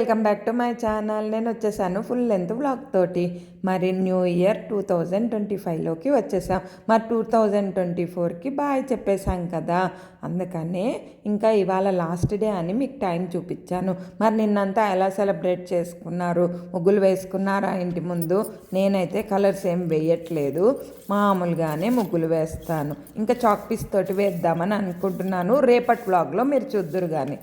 Welcome back to my channel. నేను వచ్చేసాను full length blog తోటి. మరి new year two thousand twenty ఫైవ్లోకి వచ్చేసాం. మరి టూ థౌజండ్ ట్వంటీ ఫోర్కి బాయ్ చెప్పేశాం కదా. అందుకనే ఇంకా ఇవాళ లాస్ట్ డే అని మీకు టైం చూపించాను. మరి నిన్నంతా ఎలా సెలబ్రేట్ చేసుకున్నారు? ముగ్గులు వేసుకున్నారా ఇంటి ముందు? నేనైతే కలర్స్ ఏం వేయట్లేదు. మామూలుగానే ముగ్గులు వేస్తాను. ఇంకా చాక్ పీస్ తోటి వేద్దామని అనుకుంటున్నాను. రేపటి బ్లాగ్లో మీరు చూద్దురు కానీ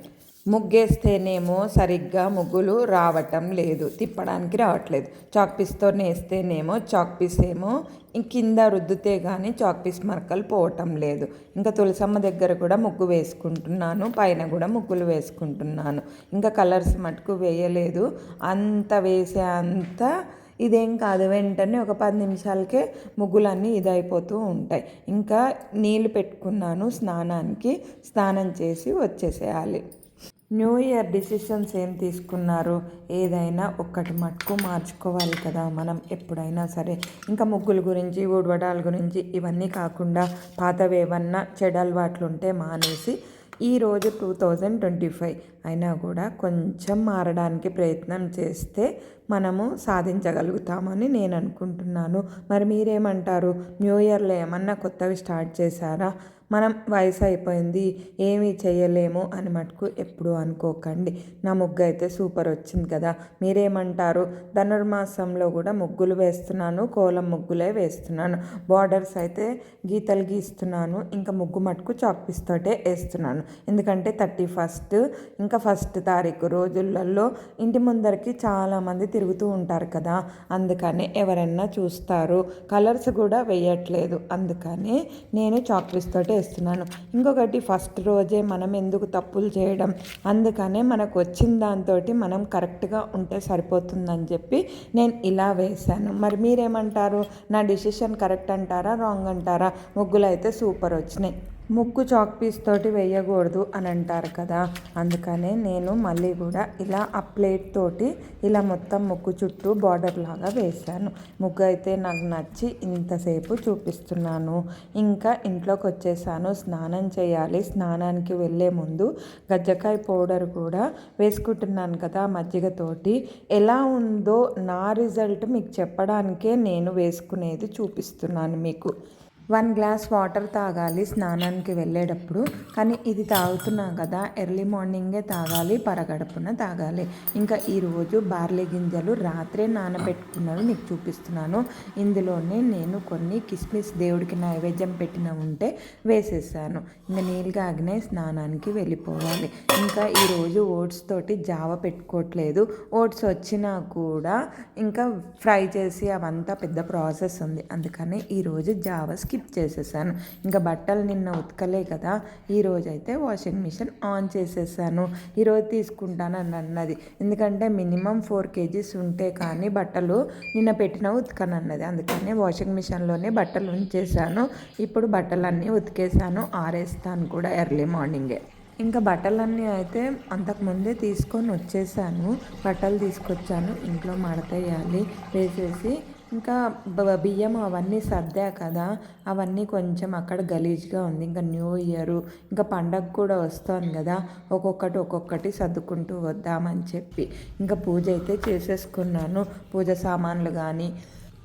ముగ్గేస్తేనేమో సరిగ్గా ముగ్గులు రావటం లేదు. తిప్పడానికి రావట్లేదు. చాక్ పీస్తో నేస్తేనేమో చాక్ పీస్ ఏమో కింద రుద్దితే కానీ చాక్ పీస్ మరకలు పోవటం లేదు. ఇంకా తులసమ్మ దగ్గర కూడా ముగ్గు వేసుకుంటున్నాను. పైన కూడా ముగ్గులు వేసుకుంటున్నాను. ఇంకా కలర్స్ మటుకు వేయలేదు. అంత వేసే అంత ఇదేం కాదు. వెంటనే ఒక పది నిమిషాలకే ముగ్గులన్నీ ఇదైపోతూ ఉంటాయి. ఇంకా నీళ్ళు పెట్టుకున్నాను. స్నానానికి స్నానం చేసి వచ్చేసేయాలి. న్యూ ఇయర్ డిసిషన్స్ ఏం తీసుకున్నారు? ఏదైనా ఒక్కటి మట్టుకు మార్చుకోవాలి కదా మనం ఎప్పుడైనా సరే. ఇంకా ముగ్గుల గురించి ఊడవడాల గురించి ఇవన్నీ కాకుండా పాతవి ఏమన్నా చెడు అలవాట్లు ఉంటే మానేసి ఈరోజు టూ థౌజండ్ ట్వంటీ ఫైవ్ అయినా కూడా కొంచెం మారడానికి ప్రయత్నం చేస్తే మనము సాధించగలుగుతామని నేను అనుకుంటున్నాను. మరి మీరేమంటారు? న్యూ ఇయర్లో ఏమన్నా కొత్తవి స్టార్ట్ చేశారా? మనం వయసు అయిపోయింది ఏమీ చేయలేము అని మటుకు ఎప్పుడు అనుకోకండి. నా ముగ్గు అయితే సూపర్ వచ్చింది కదా. మీరేమంటారు? ధనుర్మాసంలో కూడా ముగ్గులు వేస్తున్నాను కోలం ముగ్గులే వేస్తున్నాను. బార్డర్స్ అయితే గీతలు గీస్తున్నాను ఇంకా ముగ్గు మటుకు చాక్పీస్తోటే వేస్తున్నాను. ఎందుకంటే థర్టీ ఫస్ట్ ఇంకా ఫస్ట్ తారీఖు రోజులలో ఇంటి ముందరికి చాలామంది తిరుగుతూ ఉంటారు కదా. అందుకని ఎవరన్నా చూస్తారు. కలర్స్ కూడా వేయట్లేదు. అందుకని నేను చాక్పీస్తోటే వేస్తున్నాను ఇంకొకటి ఫస్ట్ రోజే మనం ఎందుకు తప్పులు చేయడం? అందుకనే మనకు వచ్చిన దాంతో మనం కరెక్ట్గా ఉంటే సరిపోతుందని చెప్పి నేను ఇలా వేశాను. మరి మీరేమంటారు? నా డిసిషన్ కరెక్ట్ అంటారా? రాంగ్ అంటారా? ముగ్గులు అయితే సూపర్ వచ్చినాయి. ముక్కు చాక్ పీస్ తోటి వేయకూడదు అని అంటారు కదా. అందుకనే నేను మళ్ళీ కూడా ఇలా ఆ ప్లేట్ తోటి ఇలా మొత్తం ముక్కు చుట్టూ బార్డర్ లాగా వేశాను. ముగ్గు అయితే నాకు నచ్చి ఇంతసేపు చూపిస్తున్నాను. ఇంకా ఇంట్లోకి వచ్చేసాను. స్నానం చేయాలి. స్నానానికి వెళ్ళే ముందు గజ్జకాయ పౌడర్ కూడా వేసుకుంటున్నాను కదా మజ్జిగతోటి ఎలా ఉందో నా రిజల్ట్ మీకు చెప్పడానికే నేను వేసుకునేది చూపిస్తున్నాను మీకు. వన్ గ్లాస్ వాటర్ తాగాలి స్నానానికి వెళ్ళేటప్పుడు. కానీ ఇది తాగుతున్నాం కదా ఎర్లీ మార్నింగే తాగాలి పరగడుపున తాగాలి. ఇంకా ఈరోజు బార్లీ గింజలు రాత్రే నానబెట్టుకున్నవి మీకు చూపిస్తున్నాను. ఇందులోనే నేను కొన్ని కిస్మిస్ దేవుడికి నైవేద్యం పెట్టిన ఉంటే వేసేసాను. ఇంకా నీళ్ళు ఆగినే స్నానానికి వెళ్ళిపోవాలి. ఇంకా ఈరోజు ఓట్స్ తోటి జావ పెట్టుకోవట్లేదు. ఓట్స్ వచ్చినా కూడా ఇంకా ఫ్రై చేసి అవంతా పెద్ద ప్రాసెస్ ఉంది. అందుకని ఈరోజు జావ స్కిప్ చేసేసాను. ఇంకా బట్టలు నిన్న ఉతకలే కదా ఈరోజు అయితే వాషింగ్ మిషన్ ఆన్ చేసేసాను. ఈరోజు తీసుకుంటానని అన్నది. ఎందుకంటే మినిమం ఫోర్ కేజీస్ ఉంటే కానీ బట్టలు నిన్న పెట్టిన ఉతకనన్నది అందుకనే వాషింగ్ మిషన్లోనే బట్టలు ఉంచేసాను. ఇప్పుడు బట్టలన్నీ ఉతికేసాను. ఆరేస్తాను కూడా ఎర్లీ మార్నింగే. ఇంకా బట్టలన్నీ అయితే అంతకుముందే తీసుకొని వచ్చేసాను. బట్టలు తీసుకొచ్చాను. ఇంట్లో మడతేయాలి వేసేసి ఇంకా బియ్యం అవన్నీ సర్దా కదా అవన్నీ కొంచెం అక్కడ గలీజ్గా ఉంది. ఇంకా న్యూ ఇయర్ ఇంకా పండగ కూడా వస్తుంది కదా ఒక్కొక్కటి ఒక్కొక్కటి సర్దుకుంటూ వద్దామని చెప్పి. ఇంకా పూజ అయితే చేసేసుకున్నాను. పూజ సామాన్లు కానీ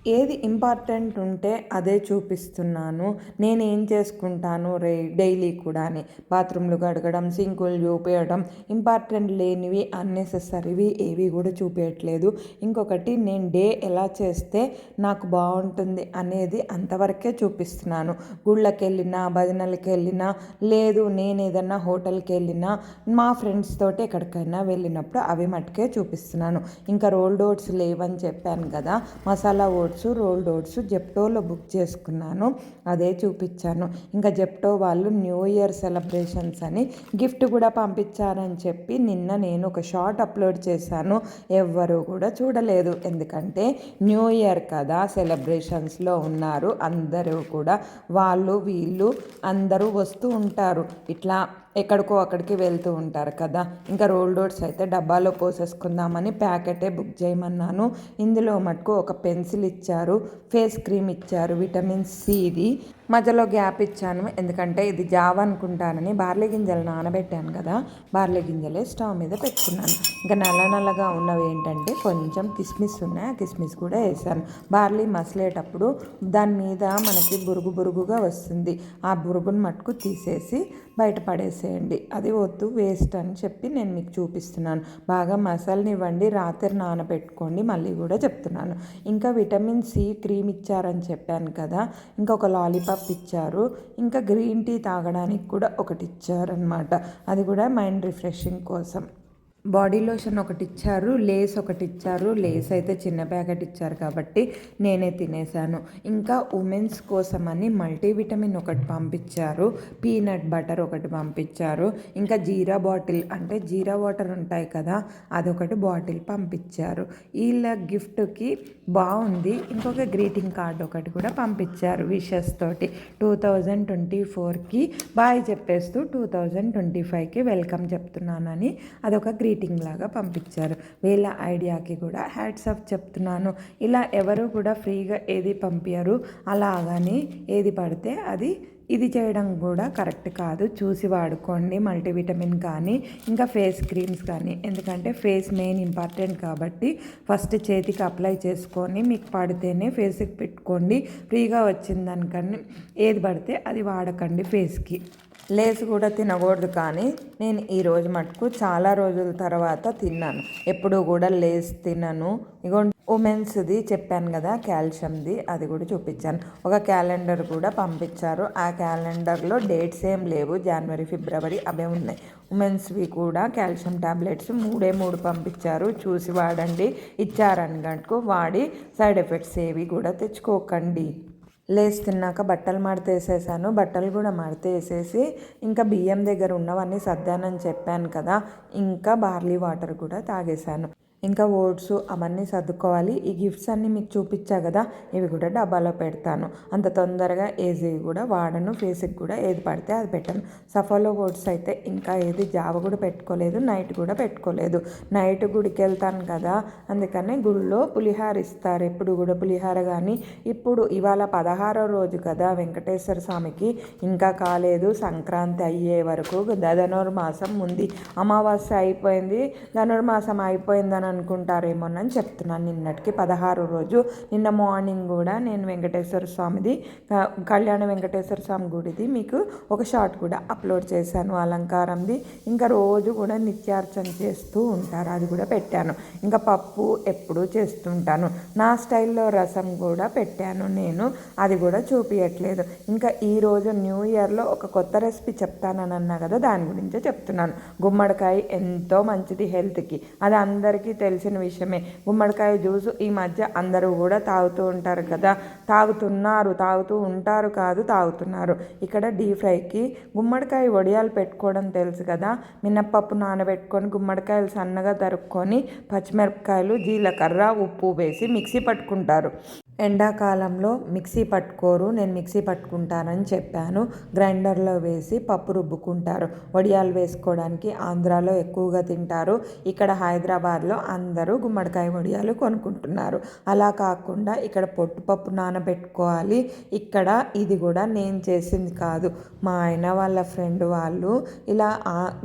ఏది ఇంపార్టెంట్ ఉంటే అదే చూపిస్తున్నాను. నేను ఏం చేసుకుంటాను రే డైలీ కూడా బాత్రూమ్లు కడగడం సింకులు చూపించడం ఇంపార్టెంట్ లేనివి అన్నెసెసరీవి ఏవి కూడా చూపించట్లేదు ఇంకొకటి నేను డే ఎలా చేస్తే నాకు బాగుంటుంది అనేది అంతవరకే చూపిస్తున్నాను. గుళ్ళకి వెళ్ళినా భజనలకి వెళ్ళినా లేదు నేను ఏదన్నా హోటల్కి వెళ్ళినా మా ఫ్రెండ్స్ తోటి ఎక్కడికైనా వెళ్ళినప్పుడు అవి మట్టుకే చూపిస్తున్నాను. ఇంకా రోల్డ్ ఓట్స్ లేవని చెప్పాను కదా masala oats oats rolled oats జెప్టోలో book చేసుకున్నాను. అదే చూపించాను. ఇంకా జెప్టో వాళ్ళు న్యూ ఇయర్ సెలబ్రేషన్స్ అని గిఫ్ట్ కూడా పంపించారని చెప్పి నిన్న నేను ఒక షార్ట్ అప్లోడ్ చేశాను. ఎవ్వరూ కూడా చూడలేదు. ఎందుకంటే న్యూ ఇయర్ కదా సెలబ్రేషన్స్లో ఉన్నారు. అందరూ కూడా వాళ్ళు వీళ్ళు అందరూ వస్తూ ఉంటారు. ఇట్లా ఎక్కడికో అక్కడికి వెళ్తూ ఉంటారు కదా. ఇంకా రోల్ డోట్స్ అయితే డబ్బాలో పోసేసుకుందామని ప్యాకెటే బుక్ చేయమన్నాను. ఇందులో మటుకు ఒక పెన్సిల్ ఇచ్చారు ఫేస్ క్రీమ్ ఇచ్చారు విటమిన్ సిది మధ్యలో గ్యాప్ ఇచ్చాను. ఎందుకంటే ఇది జావ అనుకుంటానని బార్లీ గింజలు నానబెట్టాను కదా బార్లీ గింజలే స్టవ్ మీద పెట్టుకున్నాను. ఇంకా నల్ల నల్లగా ఉన్నవి ఏంటంటే కొంచెం కిస్మిస్ ఉన్నాయి. ఆ కిస్మిస్ కూడా వేసాను. బార్లీ మసలేటప్పుడు దాని మీద మనకి బురుగు బురుగుగా వస్తుంది. ఆ బురుగును మట్టుకు తీసేసి బయట పడేసేయండి. అది వద్దు వేస్ట్ అని చెప్పి నేను మీకు చూపిస్తున్నాను. బాగా మసాలనివ్వండి రాత్రి నానబెట్టుకోండి మళ్ళీ కూడా చెప్తున్నాను. ఇంకా విటమిన్ సి క్రీమ్ ఇచ్చారని చెప్పాను కదా ఇంకా ఒక లాలీపాప్ ఇచ్చారు. ఇంకా గ్రీన్ టీ తాగడానికి కూడా ఒకటి ఇచ్చారనమాట అది కూడా మైండ్ రిఫ్రెషింగ్ కోసం. బాడీ లోషన్ ఒకటి ఇచ్చారు లేస్ ఒకటి ఇచ్చారు లేస్ అయితే చిన్న ప్యాకెట్ ఇచ్చారు కాబట్టి నేనే తినేసాను. ఇంకా ఉమెన్స్ కోసమని మల్టీవిటమిన్ ఒకటి పంపించారు పీనట్ బటర్ ఒకటి పంపించారు ఇంకా జీరా బాటిల్ అంటే జీరా వాటర్ ఉంటాయి కదా అదొకటి బాటిల్ పంపించారు. వీళ్ళ గిఫ్ట్కి బాగుంది. ఇంకొక గ్రీటింగ్ కార్డ్ ఒకటి కూడా పంపించారు విషెస్ తోటి. టూ థౌజండ్ ట్వంటీ ఫోర్కి బాయ్ చెప్పేస్తూ టూ థౌజండ్ ట్వంటీ ఫైవ్కి వెల్కమ్ చెప్తున్నానని అదొక గ్రీటింగ్ లాగా పంపించారు. వీళ్ళ ఐడియాకి కూడా హ్యాట్స్ ఆఫ్ చెప్తున్నాను. ఇలా ఎవరు కూడా ఫ్రీగా ఏది పంపించరు అలాగని ఏది పడితే అది ఇది చేయడం కూడా కరెక్ట్ కాదు. చూసి వాడుకోండి. మల్టీవిటమిన్ కానీ ఇంకా ఫేస్ క్రీమ్స్ కానీ. ఎందుకంటే ఫేస్ మెయిన్ ఇంపార్టెంట్ కాబట్టి ఫస్ట్ చేతికి అప్లై చేసుకొని మీకు పడితేనే ఫేస్కి పెట్టుకోండి. ఫ్రీగా వచ్చిన ఏది పడితే అది వాడకండి ఫేస్కి లేస్ కూడా తినకూడదు కానీ నేను ఈరోజు మటుకు చాలా రోజుల తర్వాత తిన్నాను. ఎప్పుడు కూడా లేస్ తినను. ఇగో ఉమెన్స్ది చెప్పాను కదా కాల్షియంది అది కూడా చూపించాను. ఒక క్యాలెండర్ కూడా పంపించారు. ఆ క్యాలెండర్లో డేట్స్ ఏం లేవు. జనవరి ఫిబ్రవరి అవే ఉన్నాయి. ఉమెన్స్వి కూడా కాల్షియం టాబ్లెట్స్ మూడే మూడు పంపించారు. చూసి వాడండి. ఇచ్చారన్నట్టు వాడి సైడ్ ఎఫెక్ట్స్ ఏవి కూడా తెచ్చుకోకండి. లేస్ తిన్నాక బట్టలు మడతేసేసాను బట్టలు కూడా మడతేసేసి ఇంకా బియ్యం దగ్గర ఉన్నవన్నీ సర్దానని చెప్పాను కదా. ఇంకా బార్లీ వాటర్ కూడా తాగేశాను ఇంకా ఓట్స్ అవన్నీ సర్దుకోవాలి. ఈ గిఫ్ట్స్ అన్నీ మీకు చూపించా కదా ఇవి కూడా డబ్బాలో పెడతాను. అంత తొందరగా ఏజీ కూడా వాడను ఫేస్కి కూడా ఏది పడితే అది పెట్టాను. సఫాలో ఓట్స్ అయితే ఇంకా ఏది జావ కూడా పెట్టుకోలేదు నైట్ కూడా పెట్టుకోలేదు. నైట్ గుడికి వెళ్తాను కదా అందుకని గుడిలో పులిహార ఇస్తారు. ఎప్పుడు కూడా పులిహార కానీ ఇప్పుడు ఇవాళ పదహారో రోజు కదా వెంకటేశ్వర స్వామికి ఇంకా కాలేదు. సంక్రాంతి అయ్యే వరకు ధనుర్మాసం ఉంది. అమావాస్య అయిపోయింది. ధనుర్మాసం అయిపోయిందని అనుకుంటారేమోనని చెప్తున్నాను. నిన్నటికి పదహారు రోజు నిన్న మార్నింగ్ కూడా నేను వెంకటేశ్వర స్వామిది కళ్యాణ వెంకటేశ్వర స్వామి గుడిది మీకు ఒక షార్ట్ కూడా అప్లోడ్ చేశాను. అలంకారంది ఇంకా రోజు కూడా నిత్యార్చన చేస్తూ ఉంటారు. అది కూడా పెట్టాను. ఇంకా పప్పు ఎప్పుడూ చేస్తుంటాను నా స్టైల్లో రసం కూడా పెట్టాను నేను. అది కూడా చూపించట్లేదు ఇంకా ఈరోజు న్యూ ఇయర్లో ఒక కొత్త రెసిపీ చెప్తానని అన్నా కదా దాని గురించే చెప్తున్నాను. గుమ్మడికాయ ఎంతో మంచిది హెల్త్కి. అది అందరికీ తెలిసిన విషయమే. గుమ్మడికాయ జ్యూస్ ఈ మధ్య అందరూ కూడా తాగుతూ ఉంటారు కదా. తాగుతున్నారు తాగుతూ ఉంటారు కాదు తాగుతున్నారు. ఇక్కడ డీప్ ఫ్రైకి గుమ్మడికాయ వడియాలు పెట్టుకోవడం తెలుసు కదా. మినప్పప్పు నానబెట్టుకొని గుమ్మడికాయలు సన్నగా తరుక్కొని పచ్చిమిరపకాయలు జీలకర్ర ఉప్పు వేసి మిక్సీ పట్టుకుంటారు. ఎండాకాలంలో మిక్సీ పట్టుకోరు నేను మిక్సీ పట్టుకుంటానని చెప్పాను. గ్రైండర్లో వేసి పప్పు రుబ్బుకుంటారు. వడియాలు వేసుకోవడానికి ఆంధ్రాలో ఎక్కువగా తింటారు. ఇక్కడ హైదరాబాద్లో అందరూ గుమ్మడికాయ వడియాలు కొనుక్కుంటున్నారు. అలా కాకుండా ఇక్కడ పొట్టుపప్పు నానబెట్టుకోవాలి. ఇక్కడ ఇది కూడా నేను చేసింది కాదు. మా ఆయన వాళ్ళ ఫ్రెండ్ వాళ్ళు ఇలా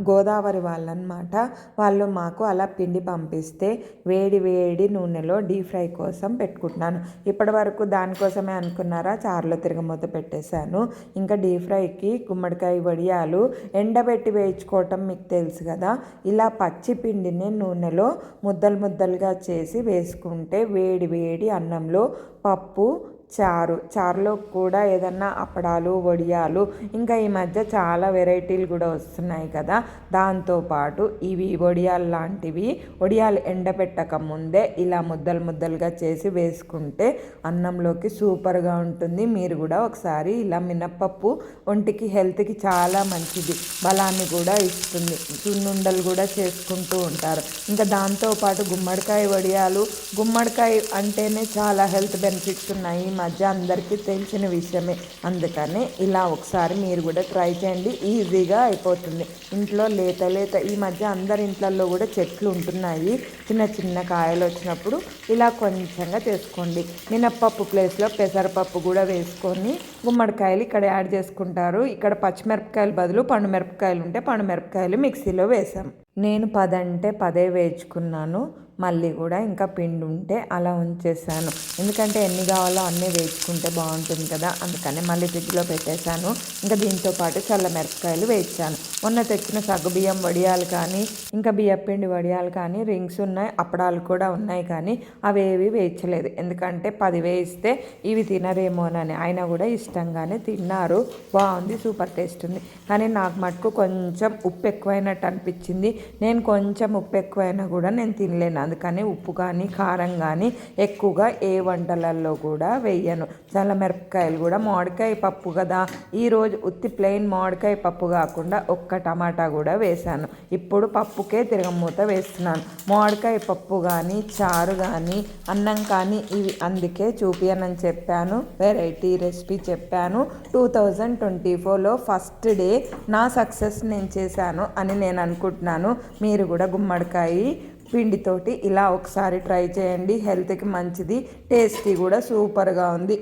గోదావరి వాళ్ళనమాట వాళ్ళు మాకు అలా పిండి పంపిస్తే వేడి వేడి నూనెలో డీప్ ఫ్రై కోసం పెట్టుకుంటున్నాను. ఇప్పటి వరకు దానికోసమే అనుకున్నారా? చారులో తిరగమూత పెట్టేశాను. ఇంకా డీప్ ఫ్రైకి గుమ్మడికాయ వడియాలు ఎండబెట్టి వేయించుకోవటం మీకు తెలుసు కదా. ఇలా పచ్చి పిండిని నూనెలో ముద్దలు ముద్దలుగా చేసి వేసుకుంటే వేడి వేడి అన్నంలో పప్పు చారు చారులో కూడా ఏదన్నా అప్పడాలు వడియాలు ఇంకా ఈ మధ్య చాలా వెరైటీలు కూడా వస్తున్నాయి కదా. దాంతోపాటు ఇవి వడియాలు లాంటివి వడియాలు ఎండబెట్టక ముందే ఇలా ముద్దలు ముద్దలుగా చేసి వేసుకుంటే అన్నంలోకి సూపర్గా ఉంటుంది. మీరు కూడా ఒకసారి ఇలా మినప్పప్పు ఒంటికి హెల్త్కి చాలా మంచిది. బలాన్ని కూడా ఇస్తుంది. చున్నుండలు కూడా చేసుకుంటూ ఉంటారు. ఇంకా దాంతోపాటు గుమ్మడికాయ వడియాలు గుమ్మడికాయ అంటేనే చాలా హెల్త్ బెనిఫిట్స్ ఉన్నాయి. మధ్య అందరికీ తెలిసిన విషయమే. అందుకని ఇలా ఒకసారి మీరు కూడా ట్రై చేయండి. ఈజీగా అయిపోతుంది. ఇంట్లో లేత లేత ఈ మధ్య అందరి ఇంట్లల్లో కూడా చెట్లు ఉంటున్నాయి. చిన్న చిన్న కాయలు వచ్చినప్పుడు ఇలా కొంచెంగా చేసుకోండి. మినప్పప్పు ప్లేస్లో పెసరపప్పు కూడా వేసుకొని గుమ్మడికాయలు ఇక్కడ యాడ్ చేసుకుంటారు. ఇక్కడ పచ్చిమిరపకాయలు బదులు పండు మిరపకాయలు ఉంటే పండు మిరపకాయలు మిక్సీలో వేసాం. నేను పదంటే పదే వేయించుకున్నాను. మళ్ళీ కూడా ఇంకా పిండి ఉంటే అలా ఉంచేసాను. ఎందుకంటే ఎన్ని కావాలో అన్నీ వేయించుకుంటే బాగుంటుంది కదా అందుకని మళ్ళీ ఫ్రిడ్జ్లో పెట్టేశాను. ఇంకా దీంతో పాటు చల్ల మిరపకాయలు వేయించాను. మొన్న తెచ్చిన సగ్గు బియ్యం వడియాలు కానీ ఇంకా బియ్యపిండి వడియాలు కానీ రింగ్స్ ఉన్నాయి అప్పడాలు కూడా ఉన్నాయి కానీ అవి ఏవి వేయించలేదు. ఎందుకంటే పది వేయిస్తే ఇవి తినరేమోనని ఆయన కూడా ఇష్టంగానే తిన్నారు. బాగుంది సూపర్ టేస్ట్ ఉంది. కానీ నాకు మటుకు కొంచెం ఉప్పు ఎక్కువైనట్టు అనిపించింది. నేను కొంచెం ఉప్పు ఎక్కువైనా కూడా నేను తినలేను. అందుకని ఉప్పు కానీ కారం కానీ ఎక్కువగా ఏ వంటలలో కూడా వేయను. చల్ల మిరపకాయలు కూడా మామిడికాయ పప్పు కదా. ఈరోజు ఉత్తి ప్లెయిన్ మామిడికాయ పప్పు కాకుండా ఒక్క టమాటా కూడా వేశాను. ఇప్పుడు పప్పుకే తిరగమూత వేస్తున్నాను. మామిడికాయ పప్పు కానీ చారు కానీ అన్నం కానీ ఇవి అందుకే చూపియనని చెప్పాను. వెరైటీ రెసిపీ చెప్పాను. టూ థౌజండ్ ట్వంటీ ఫోర్లో ఫస్ట్ డే నా సక్సెస్ నేను చేశాను అని నేను అనుకుంటున్నాను. మీరు కూడా గుమ్మడికాయ పిండితోటి ఇలా ఒకసారి ట్రై చేయండి. హెల్త్కి మంచిది. టేస్టీ కూడా సూపర్గా ఉంది.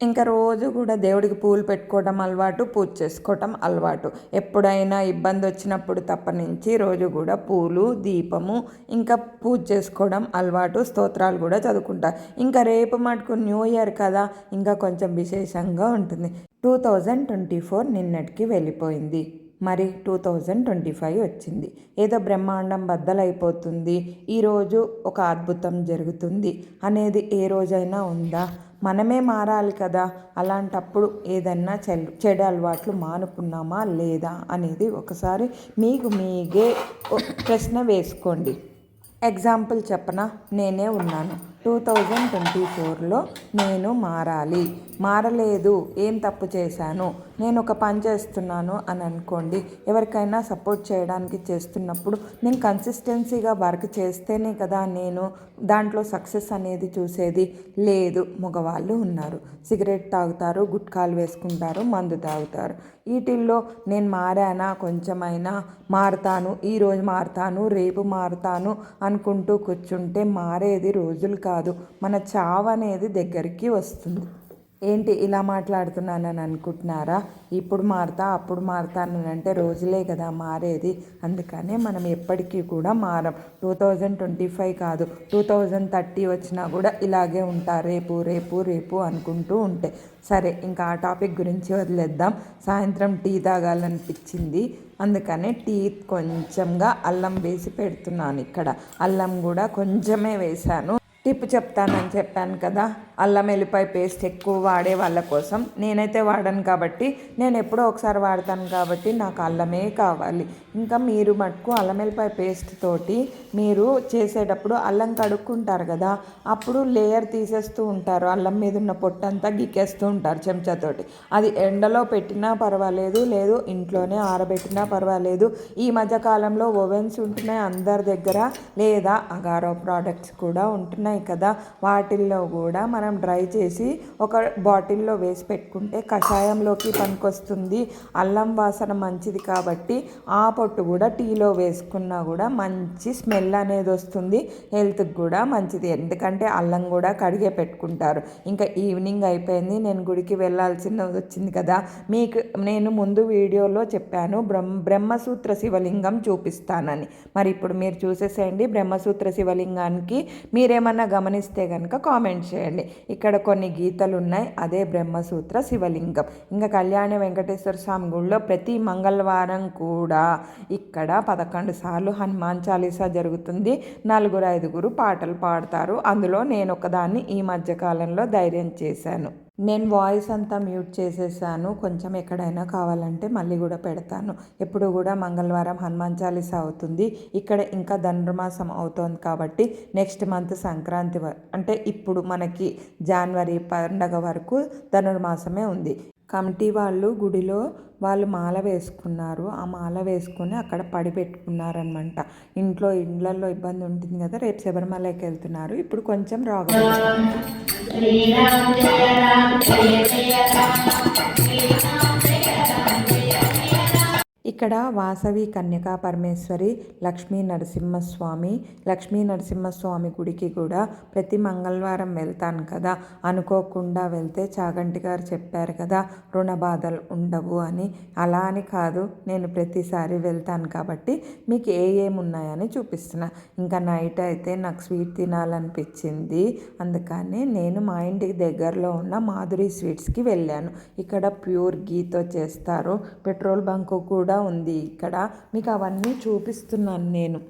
ఇంకా రోజు కూడా దేవుడికి పూలు పెట్టుకోవడం అలవాటు పూజ చేసుకోవటం అలవాటు. ఎప్పుడైనా ఇబ్బంది వచ్చినప్పుడు తప్ప నుంచి రోజు కూడా పూలు దీపము ఇంకా పూజ చేసుకోవడం అలవాటు స్తోత్రాలు కూడా చదువుకుంటా. ఇంకా రేపు మటుకు న్యూ ఇయర్ కదా ఇంకా కొంచెం విశేషంగా ఉంటుంది. టూ థౌజండ్ ట్వంటీ ఫోర్ నిన్నటికి వెళ్ళిపోయింది. మరి టూ థౌజండ్ ట్వంటీ ఫైవ్ వచ్చింది. ఏదో బ్రహ్మాండం బద్దలైపోతుంది. ఈరోజు ఒక అద్భుతం జరుగుతుంది. అనేది ఏ రోజైనా ఉందా? మనమే మారాలి కదా. అలాంటప్పుడు ఏదన్నా చెడు చెడు అలవాట్లు మానుకున్నామా లేదా అనేది ఒకసారి మీకు మీగే ప్రశ్న వేసుకోండి. ఎగ్జాంపుల్ చెప్పన? నేనే ఉన్నాను. టూ థౌజండ్ ట్వంటీ ఫోర్లో నేను మారాలి. మారలేదు. ఏం తప్పు చేశాను? నేను ఒక పని చేస్తున్నాను అని అనుకోండి. ఎవరికైనా సపోర్ట్ చేయడానికి చేస్తున్నప్పుడు నేను కన్సిస్టెన్సీగా వర్క్ చేస్తేనే కదా నేను దాంట్లో సక్సెస్ అనేది చూసేది. లేదు. మగవాళ్ళు ఉన్నారు. సిగరెట్ తాగుతారు గుట్కాలు వేసుకుంటారు మందు తాగుతారు. వీటిల్లో నేను మారానా? కొంచెమైనా మారుతాను. ఈరోజు మారుతాను రేపు మారుతాను అనుకుంటూ కూర్చుంటే మారేది రోజులు కాదు. కాదు మన చావు అనేది దగ్గరికి వస్తుంది. ఏంటి ఇలా మాట్లాడుతున్నానని అనుకుంటున్నారా? ఇప్పుడు మారుతా అప్పుడు మారుతాను అంటే రోజులే కదా మారేది. అందుకనే మనం ఎప్పటికీ కూడా మారం. టూ థౌజండ్ ట్వంటీ ఫైవ్ కాదు టూ థౌజండ్ థర్టీ వచ్చినా కూడా ఇలాగే ఉంటా రేపు రేపు రేపు అనుకుంటూ ఉంటే. సరే ఇంకా ఆ టాపిక్ గురించి వదిలేద్దాం. సాయంత్రం టీ తాగాలనిపించింది. అందుకనే టీ కొంచెంగా అల్లం వేసి పెడుతున్నాను ఇక్కడ. అల్లం కూడా కొంచెమే వేశాను. టిప్ చెప్తానని చెప్పాను కదా అల్లం వెల్లిపాయ పేస్ట్ ఎక్కువ వాడే వాళ్ళ కోసం. నేనైతే వాడను కాబట్టి నేను ఎప్పుడో ఒకసారి వాడతాను కాబట్టి నాకు అల్లమే కావాలి. ఇంకా మీరు మటుకు అల్లం వెల్లిపాయ పేస్ట్ తోటి మీరు చేసేటప్పుడు అల్లం కడుక్కుంటారు కదా అప్పుడు లేయర్ తీసేస్తూ ఉంటారు. అల్లం మీద ఉన్న పొట్టంతా గిక్కేస్తూ ఉంటారు చెంచాతోటి అది ఎండలో పెట్టినా పర్వాలేదు లేదు ఇంట్లోనే ఆరబెట్టినా పర్వాలేదు. ఈ మధ్యకాలంలో ఓవెన్స్ ఉంటున్నాయి అందరి దగ్గర లేదా అగారో ప్రోడక్ట్స్ కూడా ఉంటున్నాయి. కదా వాటిల్లో కూడా మనం డ్రై చేసి ఒక బాటిల్లో వేసి పెట్టుకుంటే కషాయంలోకి పనికొస్తుంది. అల్లం వాసన మంచిది కాబట్టి ఆ పొట్టు కూడా టీలో వేసుకున్నా కూడా మంచి స్మెల్ అనేది వస్తుంది. హెల్త్కి కూడా మంచిది. ఎందుకంటే అల్లం కూడా కడిగే పెట్టుకుంటారు. ఇంకా ఈవినింగ్ అయిపోయింది నేను గుడికి వెళ్ళాల్సిన వచ్చింది కదా. మీకు నేను ముందు వీడియోలో చెప్పాను బ్రహ్మ బ్రహ్మసూత్ర శివలింగం చూపిస్తానని. మరి ఇప్పుడు మీరు చూసేసేయండి బ్రహ్మసూత్ర శివలింగానికి మీరేమన్నా గమనిస్తే కనుక కామెంట్ చేయండి. ఇక్కడ కొన్ని గీతలు ఉన్నాయి అదే బ్రహ్మసూత్ర శివలింగం. ఇంకా కళ్యాణ వెంకటేశ్వర స్వామి గుడిలో ప్రతి మంగళవారం కూడా ఇక్కడ పదకొండు సార్లు హనుమాన్ చాలీసా జరుగుతుంది. నలుగురు ఐదుగురు పాటలు పాడతారు. అందులో నేను ఒకదాన్ని ఈ మధ్యకాలంలో ధైర్యం చేశాను. నేను వాయిస్ అంతా మ్యూట్ చేసేసాను. కొంచెం ఎక్కడైనా కావాలంటే మళ్ళీ కూడా పెడతాను. ఎప్పుడు కూడా మంగళవారం హనుమాన్ చాలీసా అవుతుంది. ఇక్కడ ఇంకా ధనుర్మాసం అవుతోంది కాబట్టి నెక్స్ట్ మంత్ సంక్రాంతి అంటే ఇప్పుడు మనకి జనవరి పండగ వరకు ధనుర్మాసమే ఉంది. కమిటీ వాళ్ళు గుడిలో వాళ్ళు మాల వేసుకున్నారు. ఆ మాల వేసుకొని అక్కడ పడి పెట్టుకున్నారనమాట ఇంట్లో ఇండ్లలో ఇబ్బంది ఉంటుంది కదా రేపు శబరిమలకి వెళ్తున్నారు. ఇప్పుడు కొంచెం రాగ ఇక్కడ వాసవి కన్యకా పరమేశ్వరి లక్ష్మీ నరసింహస్వామి లక్ష్మీ నరసింహస్వామి గుడికి కూడా ప్రతి మంగళవారం వెళ్తాను కదా. అనుకోకుండా వెళ్తే చాగంటి గారు చెప్పారు కదా రుణ బాధలు ఉండవు అని. అలా అని కాదు నేను ప్రతిసారి వెళ్తాను కాబట్టి మీకు ఏ ఏమి ఉన్నాయని చూపిస్తున్నా. ఇంకా నైట్ అయితే నాకు స్వీట్ తినాలనిపించింది. అందుకని నేను మా ఇంటికి దగ్గరలో ఉన్న మాధురి స్వీట్స్కి వెళ్ళాను. ఇక్కడ ప్యూర్ గీతో చేస్తారు. పెట్రోల్ బంక్ కూడా ఉంది. ఇక్కడ మీకు అవన్నీ చూపిస్తున్నాను నేను.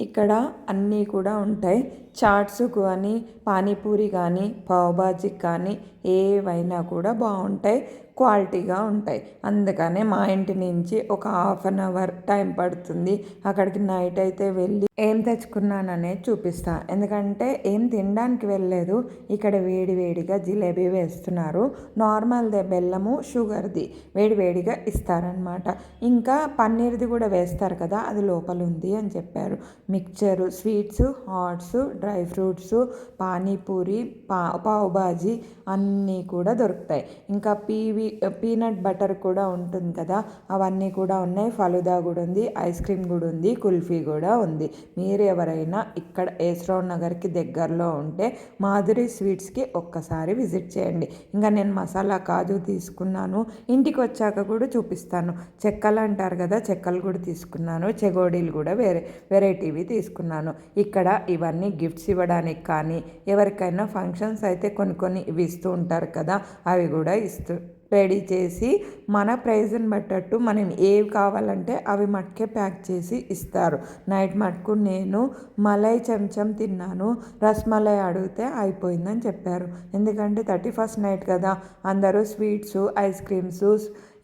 ఇక్కడ అన్నీ కూడా ఉంటాయి. చాట్స్ కానీ పానీపూరి కానీ పావుబాజీ కానీ ఏవైనా కూడా బాగుంటాయి క్వాలిటీగా ఉంటాయి. అందుకనే మా ఇంటి నుంచి ఒక హాఫ్ అన్ అవర్ టైం పడుతుంది. అక్కడికి నైట్ అయితే వెళ్ళి ఏం తెచ్చుకున్నాననే చూపిస్తా. ఎందుకంటే ఏం తినడానికి వెళ్ళలేదు. ఇక్కడ వేడి వేడిగా జిలేబీ వేస్తున్నారు. నార్మల్దే బెల్లము షుగర్ది వేడి వేడిగా ఇస్తారనమాట ఇంకా పన్నీర్ది కూడా వేస్తారు కదా అది లోపల ఉంది అని చెప్పారు. Mixture sweets hots dry fruits panipuri పా పావు బాజీ అన్నీ కూడా దొరుకుతాయి. ఇంకా పీవీ పీనట్ బటర్ కూడా ఉంటుంది కదా అవన్నీ కూడా ఉన్నాయి. ఫలుదా కూడా ఉంది ఐస్ క్రీమ్ కూడా ఉంది కుల్ఫీ కూడా ఉంది. మీరు ఎవరైనా ఇక్కడ ఏస్రావు నగర్కి దగ్గరలో ఉంటే మాధురి స్వీట్స్కి ఒక్కసారి విజిట్ చేయండి. ఇంకా నేను మసాలా కాజు తీసుకున్నాను ఇంటికి వచ్చాక కూడా చూపిస్తాను. చెక్కలు అంటారు కదా చెక్కలు కూడా తీసుకున్నాను. చెగోడీలు కూడా వేరే వెరైటీవి తీసుకున్నాను. ఇక్కడ ఇవన్నీ గిఫ్ట్స్ ఇవ్వడానికి కానీ ఎవరికైనా ఫంక్షన్స్ అయితే కొన్ని కొన్ని ఇవి ఇస్తూ ఉంటారు కదా అవి కూడా ఇస్తూ రెడీ చేసి మన ప్రైజ్ని బట్టట్టు మనం ఏవి కావాలంటే అవి మట్కే ప్యాక్ చేసి ఇస్తారు. నైట్ మటుకు నేను మలై చెంచం తిన్నాను రస్మలై అడిగితే అయిపోయిందని చెప్పారు. ఎందుకంటే థర్టీ ఫస్ట్ నైట్ కదా అందరూ స్వీట్స్ ఐస్ క్రీమ్స్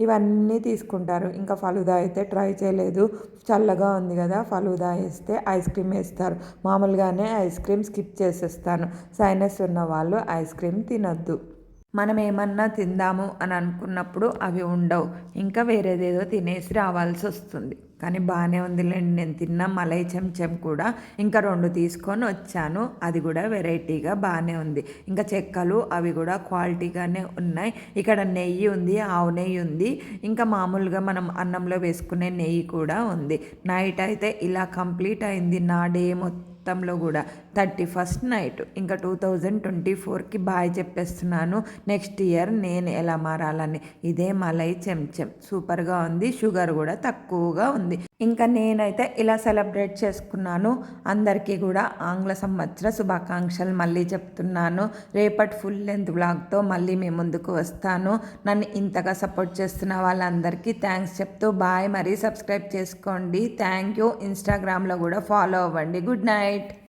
ఇవన్నీ తీసుకుంటారు. ఇంకా ఫలుదా అయితే ట్రై చేయలేదు. చల్లగా ఉంది కదా ఫలుదా వేస్తే ఐస్ క్రీమ్ వేస్తారు. మామూలుగానే ఐస్ క్రీమ్ స్కిప్ చేసేస్తాను. సైనస్ ఉన్న వాళ్ళు ఐస్ క్రీమ్ తినొద్దు. మనం ఏమన్నా తిందాము అని అనుకున్నప్పుడు అవి ఉండవు. ఇంకా వేరేదేదో తినేసి రావాల్సి వస్తుంది. కానీ బాగానే ఉందిలేండి నేను తిన్న మలై చెంచం కూడా ఇంకా రెండు తీసుకొని వచ్చాను. అది కూడా వెరైటీగా బాగానే ఉంది. ఇంకా చెక్కలు అవి కూడా క్వాలిటీగానే ఉన్నాయి. ఇక్కడ నెయ్యి ఉంది ఆవు నెయ్యి ఉంది. ఇంకా మామూలుగా మనం అన్నంలో వేసుకునే నెయ్యి కూడా ఉంది. నైట్ అయితే ఇలా కంప్లీట్ అయింది. నా డే మొత్తం మొత్తంలో కూడా థర్టీ ఫస్ట్ నైట్ ఇంకా టూ థౌజండ్ ట్వంటీ ఫోర్కి బాయ్ చెప్పేస్తున్నాను నెక్స్ట్ ఇయర్ నేను ఎలా మారాలని. ఇదే మలై చెంచెం. సూపర్గా ఉంది షుగర్ కూడా తక్కువగా ఉంది. ఇంకా నేనైతే ఇలా సెలబ్రేట్ చేసుకున్నాను. అందరికీ కూడా ఆంగ్ల సంవత్సర శుభాకాంక్షలు మళ్ళీ చెప్తున్నాను. రేపటి ఫుల్ లెంత్ బ్లాగ్తో మళ్ళీ మీ ముందుకు వస్తాను. నన్ను ఇంతగా సపోర్ట్ చేస్తున్న వాళ్ళందరికీ థ్యాంక్స్ చెప్తూ బాయ్. మరీ సబ్స్క్రైబ్ చేసుకోండి. Thank you. ఇన్స్టాగ్రామ్లో కూడా ఫాలో అవ్వండి. Good night.